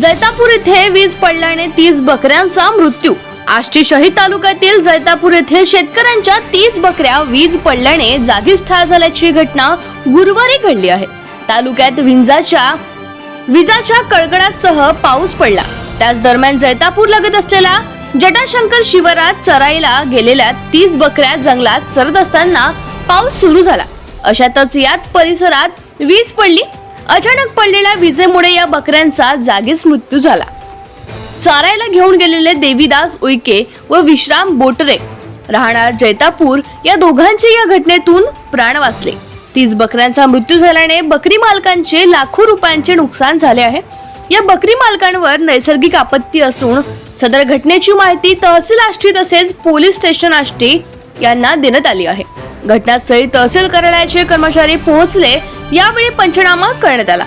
जैतापूर येथे वीज पडल्याने तीस बकऱ्यांचा मृत्यू. आष्टी शहीद तालुक्यातील जैतापूर येथे शेतकऱ्यांच्या तीस बकऱ्या वीज पडल्याने जागीच ठार झाल्याची घटना गुरुवारी घडली आहे. तालुक्यात विंजाच्या विजाच्या कडकडासह पाऊस पडला. त्याच दरम्यान जैतापूर लगत असलेल्या जटाशंकर शिवारात चराईला गेलेल्या तीस बकऱ्या जंगलात चरत असताना पाऊस सुरू झाला. अशातच यात परिसरात वीज पडली. अचानक पडलेल्या विजेमुळे या बकऱ्यांचा जागीच मृत्यू झाला. चारायला घेऊन गेलेले देवीदास उईके व विश्राम बोटरे राहणार जैतापूर या दोघांचे या घटनेतून प्राण वाचले. तीस बकऱ्यांचा मृत्यू झाल्याने बकरी मालकांचे लाखो रुपयांचे नुकसान झाले आहे. या बकरी मालकांवर नैसर्गिक आपत्ती असून सदर घटनेची माहिती तहसील आष्टी तसेच पोलीस स्टेशन आष्टी यांना देण्यात आली आहे. घटनास्थळी तहसील कार्यालयाचे कर्मचारी पोहोचले यावेळी पंचनामा करण्यात आला.